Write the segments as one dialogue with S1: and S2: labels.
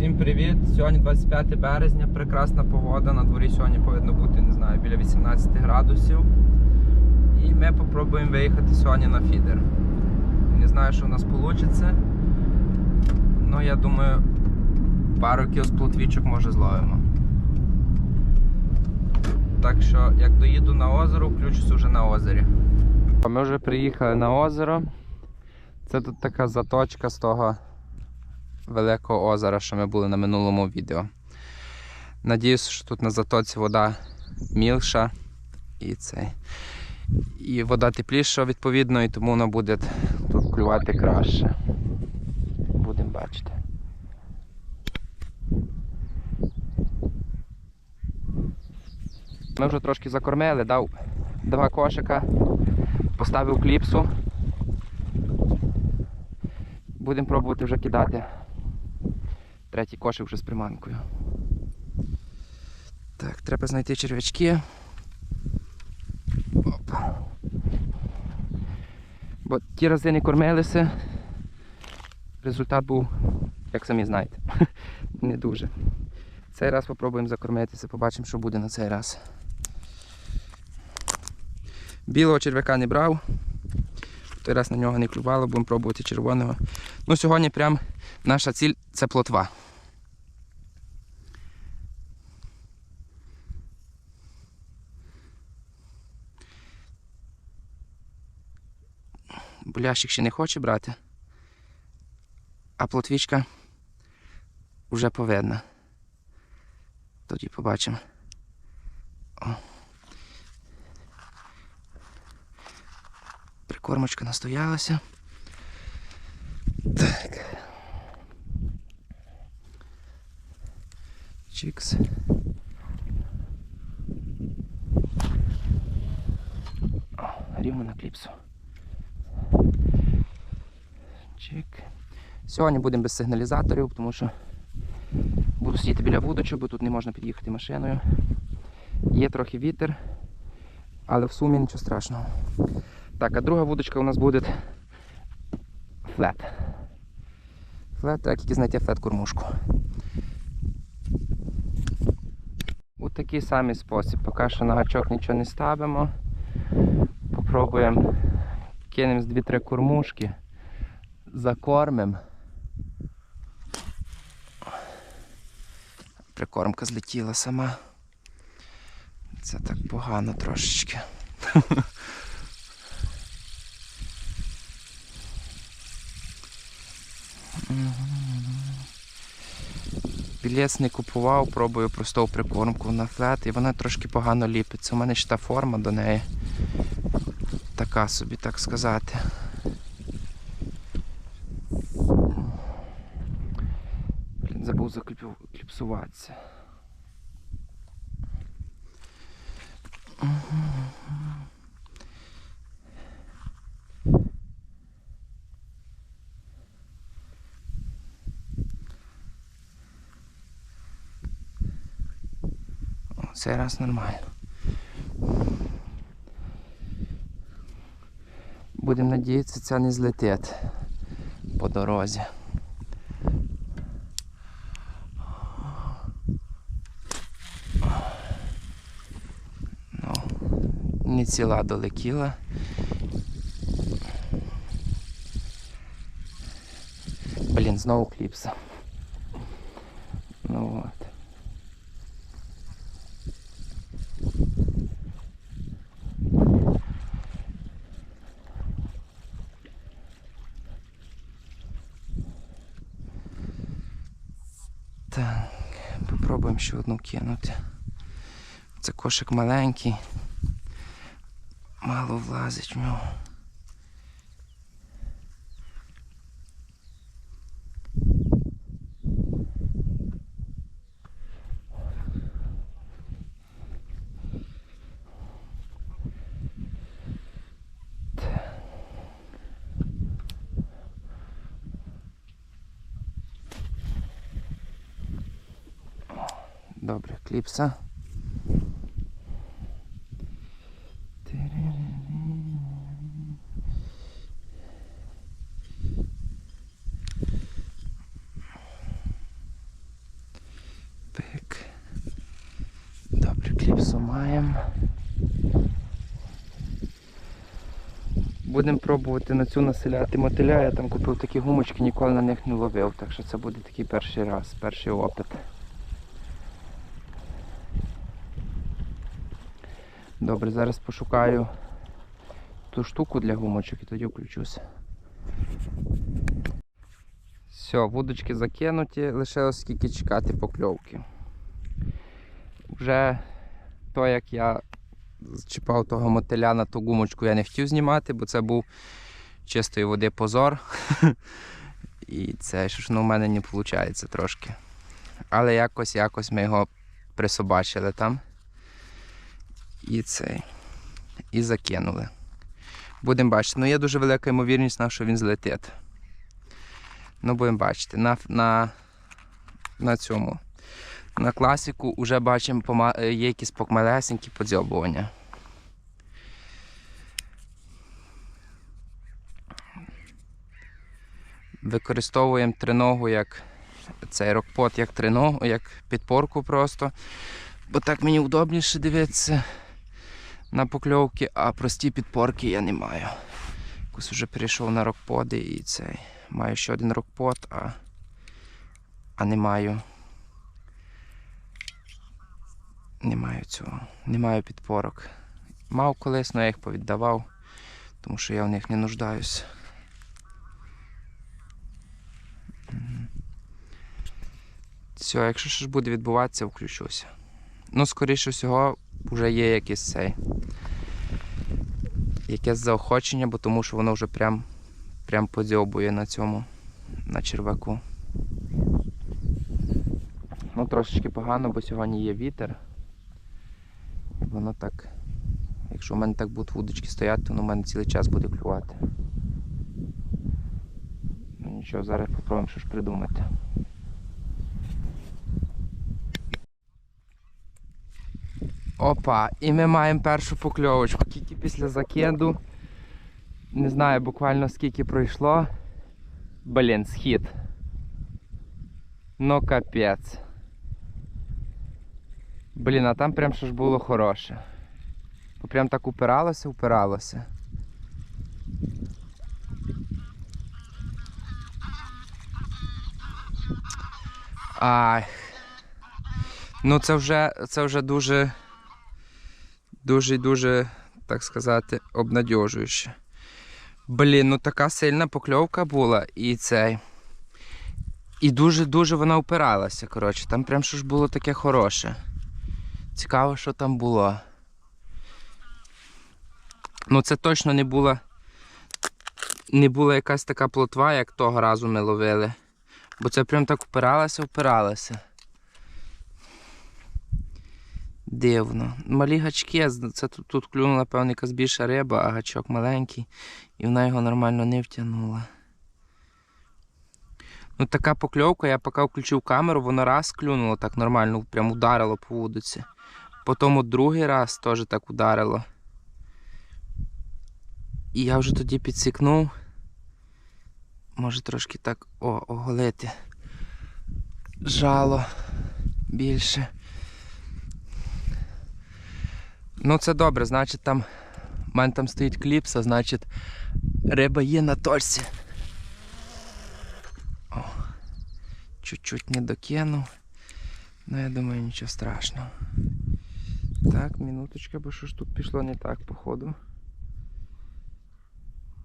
S1: Всім привіт! Сьогодні 25 березня, прекрасна погода. На дворі сьогодні повинно бути, не знаю, біля 18 градусів. І ми спробуємо виїхати сьогодні на фідер. Не знаю, що в нас вийде. Ну, я думаю, пару кіл з плотвічок може зловимо. Так що, як доїду на озеро, включусь уже на озері. Ми вже приїхали на озеро. Це тут така заточка з того великого озера, що ми були на минулому відео. Надіюсь, що тут на затоці вода мілша і цей. І вода тепліша, відповідно, і тому вона буде тут клювати краще. Будемо бачити. Ми вже трошки закормили, дав два кошика, поставив кліпсу. Будемо пробувати вже кидати. Третій кошик вже з приманкою. Так, треба знайти черв'ячки. Опа. Бо ті рази не кормилися. Результат був, як самі знаєте, не дуже. Цей раз спробуємо закормитися, побачимо, що буде на цей раз. Білого черв'яка не брав. Той раз на нього не клювало, будемо пробувати червоного. Ну, сьогодні прям наша ціль це плотва. Булящик ще не хоче брати, а плотвічка вже повинна. Тоді побачимо. О. Прикормочка настоялася. Так. Чикс. О, рівно на кліпсу. Чик. Сьогодні будемо без сигналізаторів, тому що буду сидіти біля вудочок, бо тут не можна під'їхати машиною. Є трохи вітер, але в сумі нічого страшного. Так, а друга вудочка у нас буде флет. Флет, так як тільки знайти флет-кормушку. У такий самий спосіб. Поки що на гачок нічого не ставимо. Попробуємо кинемо з 2-3 кормушки, закормимо. Прикормка злетіла сама. Це так погано трошечки. Білець не купував, пробую просту прикормку на флет і вона трошки погано ліпиться. У мене ще та форма до неї. Така собі, так сказати. Блін, забув закліпсуватися. О, Цей раз нормально. Будемо надіятися, ця не злетить по дорозі. Ну, не ціла долетіла. Блін, знову кліпса. Ну от. Так, попробуємо ще одну кинути. Це кошик маленький. Мало влазить в нього. Добре, кліпса. Пик. Добре, кліпсу маємо. Будемо пробувати на цю населяти мотиля. Я там купив такі гумочки, ніколи на них не ловив, так що це буде такий перший раз, перший опит. Добре, зараз пошукаю ту штуку для гумочок і тоді включуся. Все, вудочки закинуті, лишилось скільки чекати покльовки. Вже то, як я зчіпав того мотиля на ту гумочку, я не хотів знімати, бо це був чистої води позор. І це що ж ну, в мене не виходить трошки. Але якось якось ми його присобачили там. І цей. І закинули. Будемо бачити. Ну, є дуже велика ймовірність, що він злетить. Ну, будемо бачити. На, на, на цьому. На класіку вже бачимо, е, є якісь помалесенькі подзьобування. Використовуємо триногу як цей рокпот як триногу, як підпорку просто. Бо так мені удобніше дивитися на покльовки, а прості підпорки я не маю. Якось вже перейшов на рокподи і цей. Маю ще один рокпот, а, а не маю. Не маю цього. Не маю підпорок. Мав колись, але я їх повіддавав, тому що я в них не нуждаюсь. Все, якщо щось буде відбуватися, включуся. Ну, скоріше всього, вже є якийсь цей. Якесь заохочення, бо тому що воно вже прям, прям подзьобує на цьому, на черваку. Ну, трошечки погано, бо сьогодні є вітер. І воно так. Якщо в мене так будуть вудочки стояти, то воно в мене цілий час буде клювати. Ну нічого, зараз попробуємо щось придумати. Опа, і ми маємо першу покльовочку. Тільки після закиду. Не знаю буквально скільки пройшло. Блін, схід. Ну капець. Блін, а там прям що ж було хороше. Прям так упиралося, упиралося. Ай. Ну це вже, це вже дуже, дуже дуже, так сказати, обнадьожуюче. Блін, ну така сильна покльовка була і цей. І дуже-дуже вона упиралася, коротше. Там прям що ж було таке хороше. Цікаво, що там було. Ну це точно не була. Не була якась така плотва, як того разу ми ловили. Бо це прям так упиралося, упиралося. Дивно. Малі гачки, це тут, тут клюнула, напевно, якась риба, а гачок маленький, і вона його нормально не втягнула. Ну така покльовка, я поки включив камеру, воно раз клюнуло так нормально, прям ударило по вудиці. Потім от другий раз теж так ударило. І я вже тоді підсікнув. Може трошки так о, оголити. Жало більше. Ну це добре, значить там в мене там стоїть кліпса, значить риба є на точці. О, чуть-чуть не докинув. Ну я думаю нічого страшного. Так, минуточка, бо що ж тут пішло не так, походу.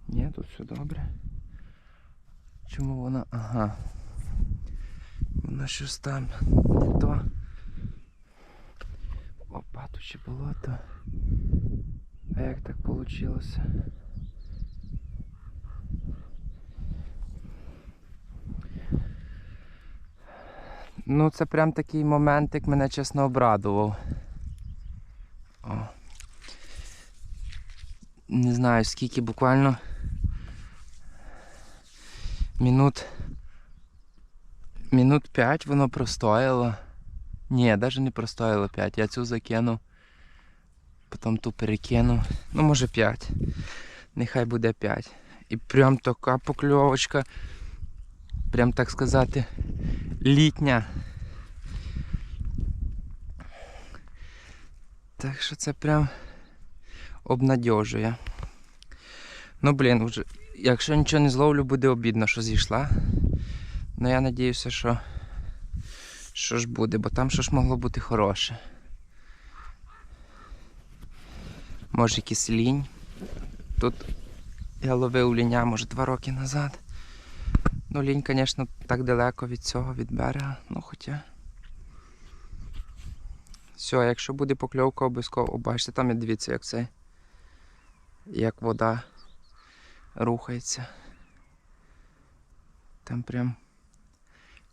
S1: Ні, тут все добре. Чому вона. Ага. Вона щось там не то. Опа, тут ще болото. А як так вийшло? Ну, це прям такий моментик мене чесно обрадував. О. Не знаю скільки буквально минут минут 5 воно простояло. Ні, навіть не простояло 5. Я цю закинув, потім ту перекинув. Ну, може 5. Нехай буде 5. І прям така покльовочка. Прям так сказати, літня. Так що це прям обнадьожує. Ну, блін, вже, якщо нічого не зловлю, буде обідно, що зійшла. Ну я надіюся, що, що ж буде, бо там що ж могло бути хороше. Може якийсь лінь. Тут я ловив ліня, може, два роки назад. Ну, лінь, звісно, так далеко від цього, від берега. Ну хоча. Все, якщо буде покльовка, обов'язково. Бачите, там і дивіться, як це. Як вода рухається. Там прям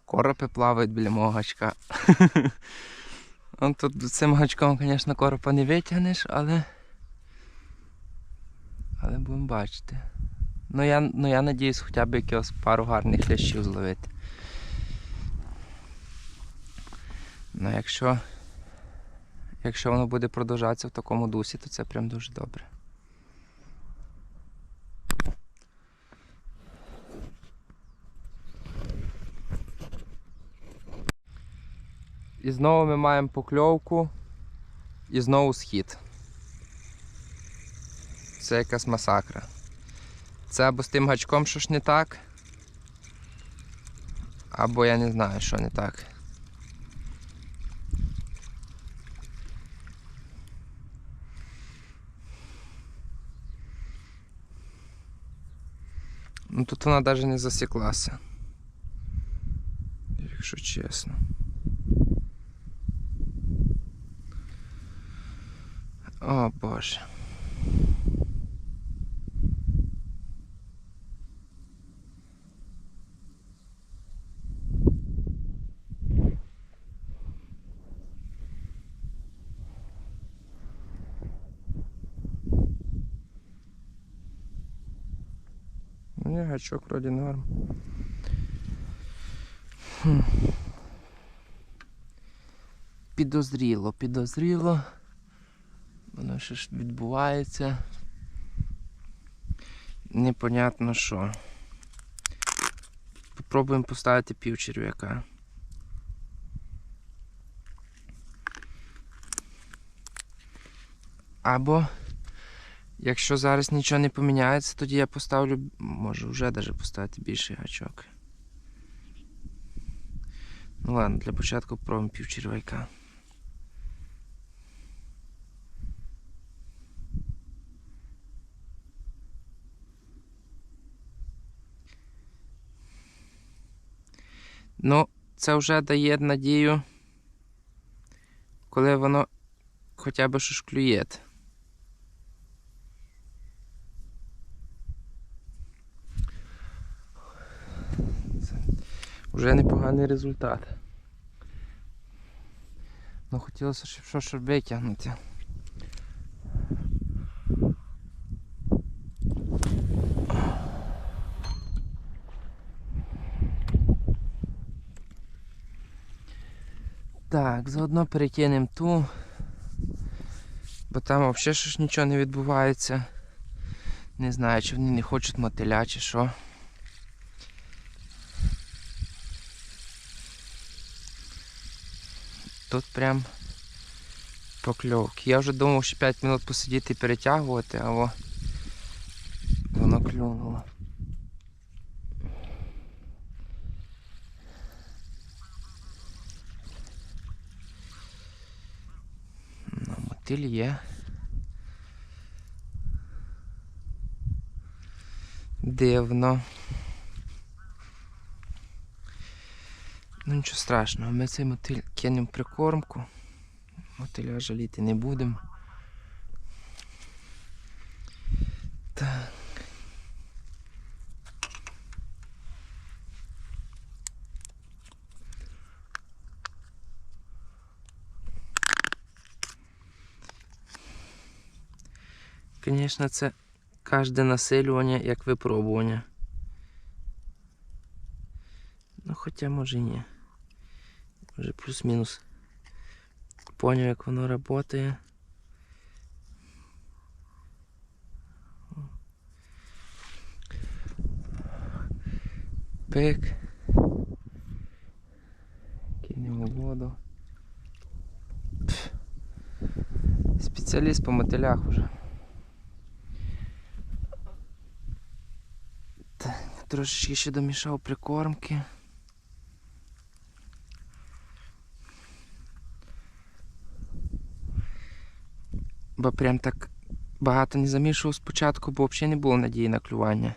S1: коропи плавають біля мого гачка. Он тут цим гачком, звісно, коропа не витягнеш, але. Але будемо бачити. Ну я, ну я надіюсь хоча б якихось пару гарних лящів зловити. Ну якщо, якщо воно буде продовжатися в такому дусі, то це прям дуже добре. І знову ми маємо покльовку і знову схід. Це якась масакра. Це або з тим гачком що ж не так. Або я не знаю, що не так. Ну тут вона навіть не засіклася. Якщо чесно. О боже. Ні, гачок вроді норм. Хм. Підозріло, підозріло. Воно що ж відбувається. Непонятно що. Попробуємо поставити пів черв'яка. Або Якщо зараз нічого не поміняється, тоді я поставлю, можу вже навіть поставити більший гачок. Ну ладно, для початку пробуємо пів червайка. Ну, це вже дає надію, коли воно хоча б що ж клює. Вже непоганий результат. Ну хотілося, щоб що щоб витягнути. Так, заодно перекинемо ту, бо там взагалі ж нічого не відбувається. Не знаю, чи вони не хочуть мотиля, чи що. Тут прям покльовки. Я вже думав, що 5 минут посидіти і перетягувати, але воно клюнуло. Ну, мотиль є. Дивно. Ну нічого страшного, ми цей мотиль кинемо прикормку. Мотиля жаліти не будемо. Звісно, це кожне насилювання як випробування. Ну хоча може ні. Може плюс-мінус. Поняв як воно працює. Пик. Кинемо воду. Спеціаліст по мотилях уже. Так, трошечки ще домішав прикормки. Бо прям так багато не замішував спочатку, бо взагалі не було надії на клювання.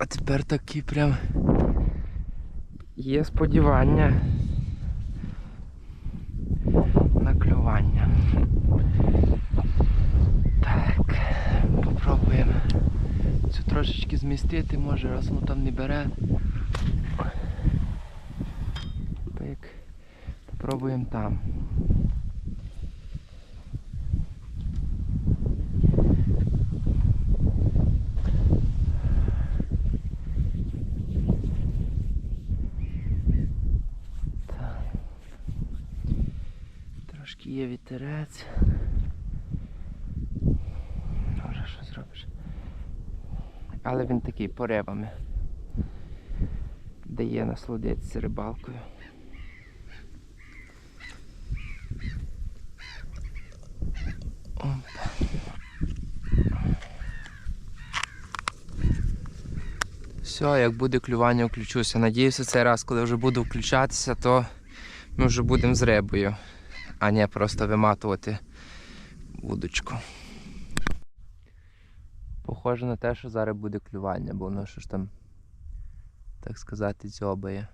S1: А тепер такі прям є сподівання на клювання. Так, попробуємо цю трошечки змістити, може раз воно там не бере. Так, попробуємо там. Так. Трошки є вітерець. Може, що зробиш? Але він такий поривами. Дає насолодитися рибалкою. Все, як буде клювання, включуся. Надіюся, цей раз, коли вже буду включатися, то ми вже будемо з рибою, а не просто виматувати вудочку. Похоже на те, що зараз буде клювання, бо воно що ж там, так сказати, дзьобає.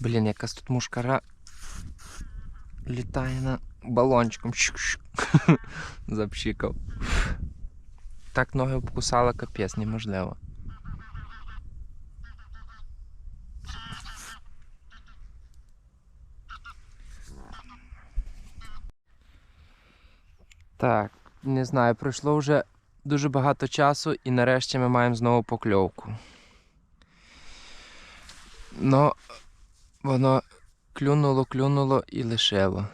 S1: Блін, якась тут мушкара літає на балончиком. Запшикав. Так ноги обкусала капець, неможливо. Так, не знаю, пройшло вже дуже багато часу і нарешті ми маємо знову покльовку. Но воно клюнуло, клюнуло і лишило.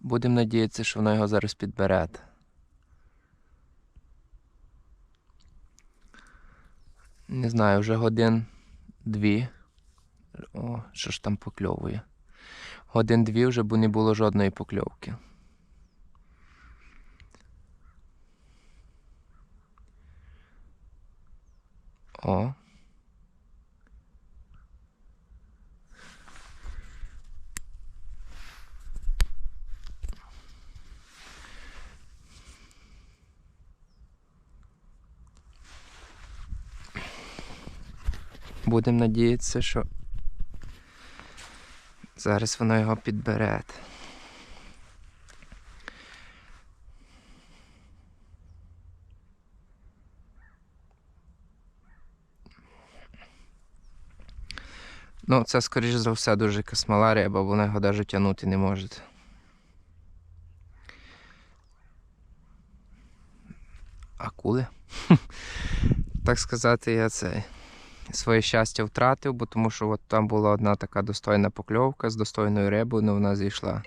S1: Будемо надіятися, що воно його зараз підбере. Не знаю, вже годин дві. О, що ж там покльовує. Годин дві вже, бо не було жодної покльовки. О. Будемо надіятися, що зараз воно його підбере. Ну, це, скоріш за все, дуже риба, бо вона його навіть тягнути не може. Акули? Так сказати, я цей своє щастя втратив, бо тому що от там була одна така достойна покльовка з достойною рибою, але вона зійшла.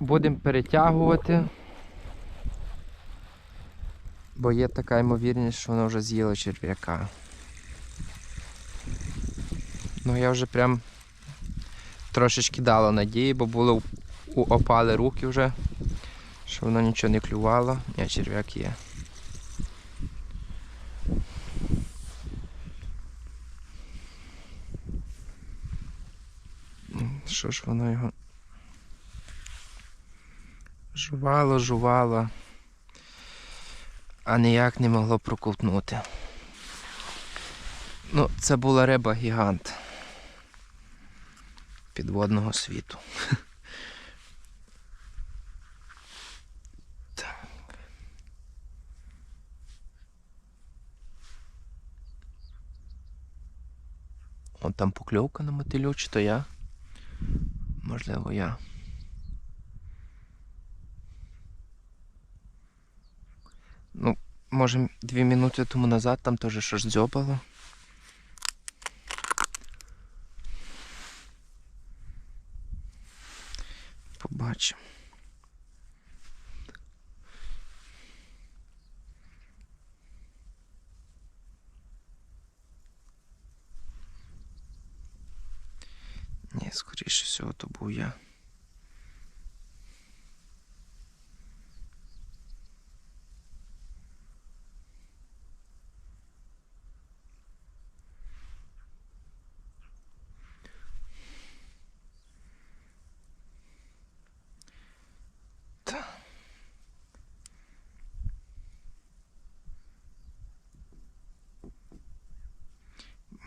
S1: Будемо перетягувати, бо є така ймовірність, що воно вже з'їло черв'яка. Ну я вже прям трошечки дало надії, бо було у опали руки вже що воно нічого не клювало. Ні, черв'як є. Що ж воно його жувало, жувало, а ніяк не могло проковтнути. Ну, це була риба гігант підводного світу. От там покльовка на мотилю, чи то я. Можливо, я. Ну, може, дві минути тому назад там теж щось дзьобало. Побачимо. Скоріше то був я.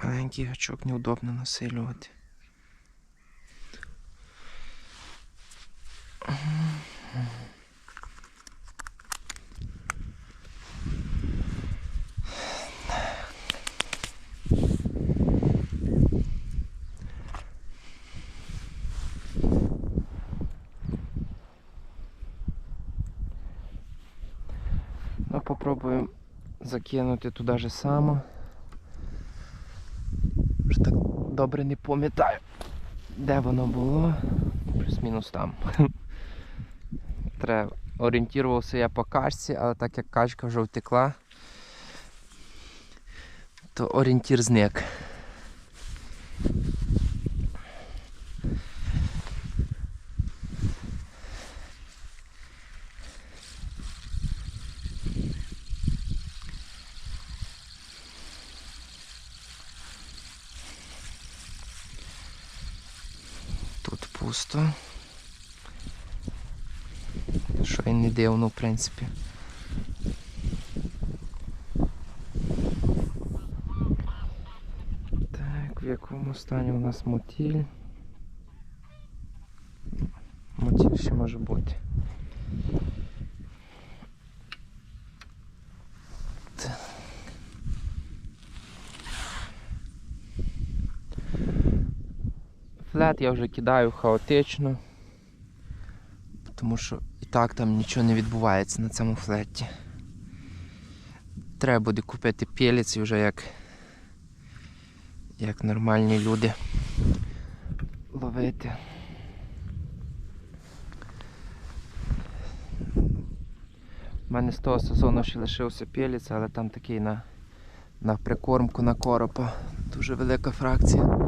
S1: Маленький гачок неудобно насилювати. Ну, попробуємо закинути туди же само. Вже так добре не пам'ятаю, де воно було. Плюс-мінус там. Треба. Орієнтувався я по качці, але так як качка вже втекла, то орієнтір зник. Тут пусто. Що і не дивно, в принципі. Так, в якому стані у нас мотіль? Мотіль ще може бути. Флет я вже кидаю хаотично, тому що так там нічого не відбувається на цьому флеті. Треба буде купити пелець вже як, як нормальні люди ловити. У мене з того сезону ще лишився пелець, але там такий на, на прикормку на коропа. Дуже велика фракція.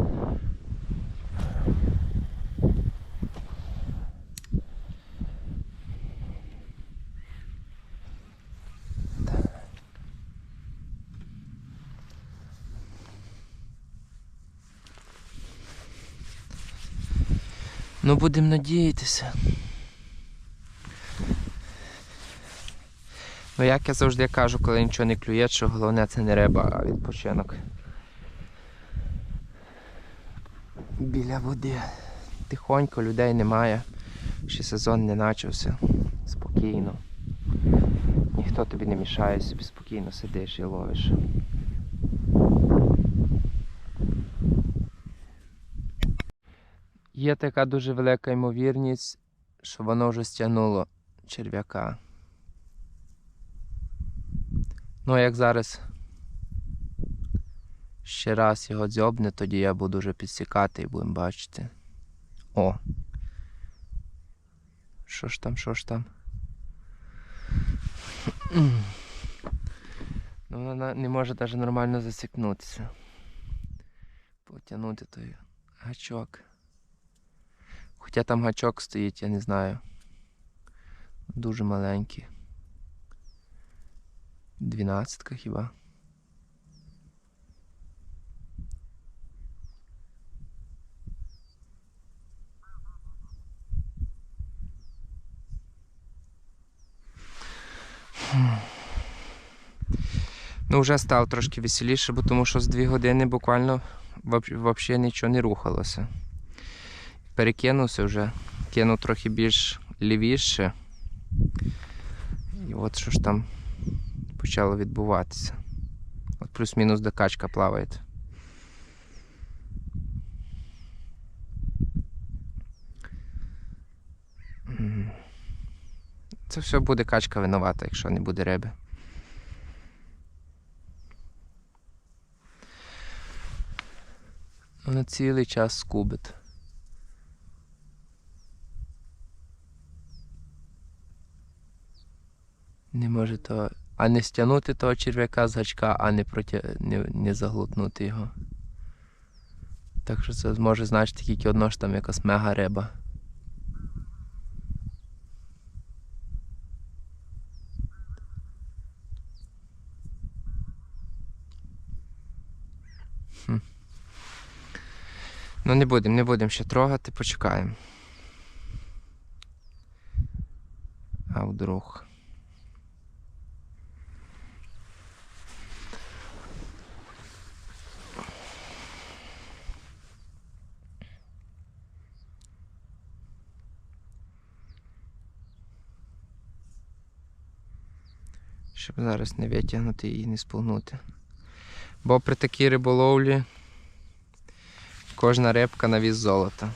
S1: Ну, будемо надіятися. Ну, як я завжди кажу, коли нічого не клює, що головне це не риба, а відпочинок. Біля води. Тихонько, людей немає. Ще сезон не почався. Спокійно. Ніхто тобі не мішає, собі спокійно сидиш і ловиш. Є така дуже велика ймовірність, що воно вже стягнуло черв'яка. Ну, як зараз ще раз його дзьобне, тоді я буду вже підсікати і будемо бачити. О! Що ж там, що ж там? Ну, вона не може навіть нормально засікнутися. Потягнути той гачок. Хоча там гачок стоїть, я не знаю. Дуже маленький. Дванадцятка хіба. Ну, вже стало трошки веселіше, бо тому що з 2 години буквально взагалі нічого не рухалося перекинувся вже, кинув трохи більш лівіше. І от що ж там почало відбуватися. От плюс-мінус де качка плаває. Це все буде качка винувата, якщо не буде риби. Вона цілий час скубить. Не може то. А не стягнути того черв'яка з гачка, а не, проти... не, не заглотнути його. Так що це може значити тільки одно, що там якась мега риба. Хм. Ну не будемо, не будемо ще трогати, почекаємо. А вдруг. Щоб зараз не витягнути і не спугнути. Бо при такій риболовлі кожна рибка на віз золота.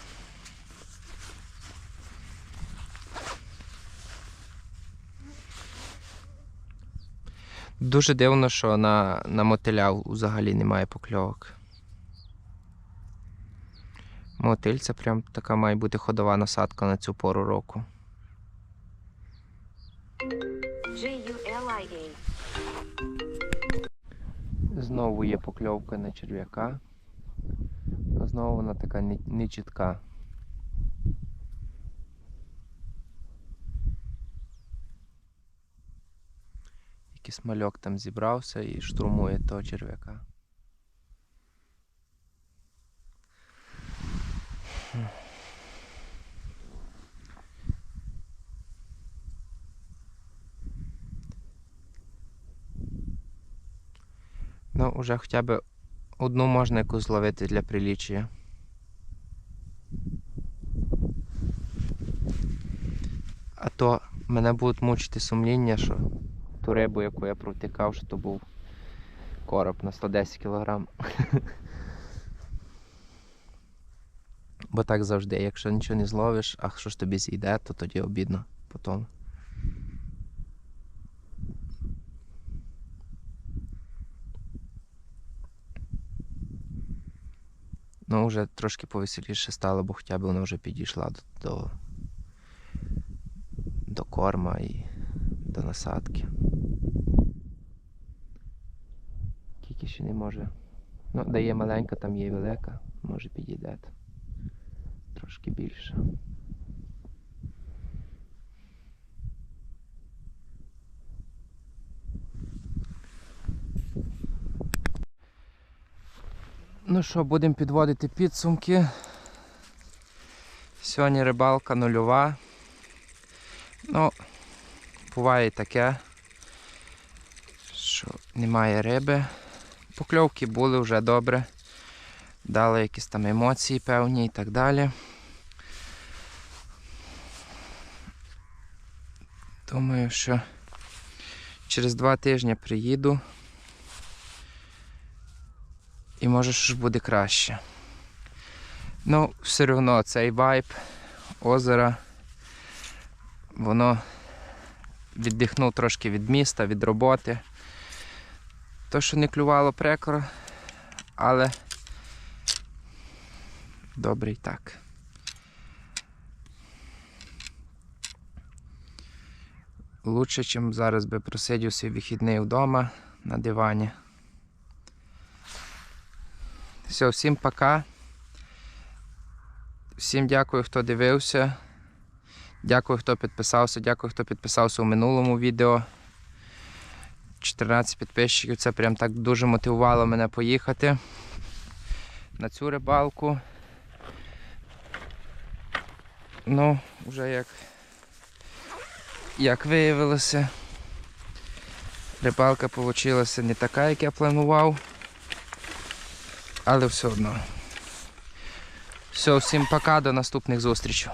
S1: Дуже дивно, що на, на мотиля взагалі немає покльовок. Мотиль це прям така має бути ходова насадка на цю пору року. Знову є покльовка на черв'яка. Знову вона така не, не чітка. Якийсь мальок там зібрався і штурмує того черв'яка. Ну, вже хоча б одну можна якусь зловити для приліччя. А то мене будуть мучити сумління, що ту рибу, яку я провтикав, що то був короб на 110 кг. Бо так завжди, якщо нічого не зловиш, а що ж тобі зійде, то тоді обідно потім. Ну, вже трошки повеселіше стало, бо хоча б вона вже підійшла до, до, до корма і до насадки. Тільки ще не може. Ну, де є маленька, там є велика, може підійде. Трошки більше. Ну що, будемо підводити підсумки. Сьогодні рибалка нульова. Ну, буває таке, що немає риби. Покльовки були вже добре. Дали якісь там емоції певні і так далі. Думаю, що через два тижні приїду. І може ж буде краще. Ну, все одно цей вайб озера, воно віддихнув трошки від міста, від роботи. То, що не клювало прекро, але добре і так. Лучше, чим зараз би просидів свій вихідний вдома на дивані. Все, всім пока. Всім дякую, хто дивився. Дякую, хто підписався. Дякую, хто підписався у минулому відео. 14 підписчиків. Це прям так дуже мотивувало мене поїхати на цю рибалку. Ну, вже як, як виявилося, рибалка вийшла не така, як я планував. Але все одно. Все, всім пока, до наступних зустрічей.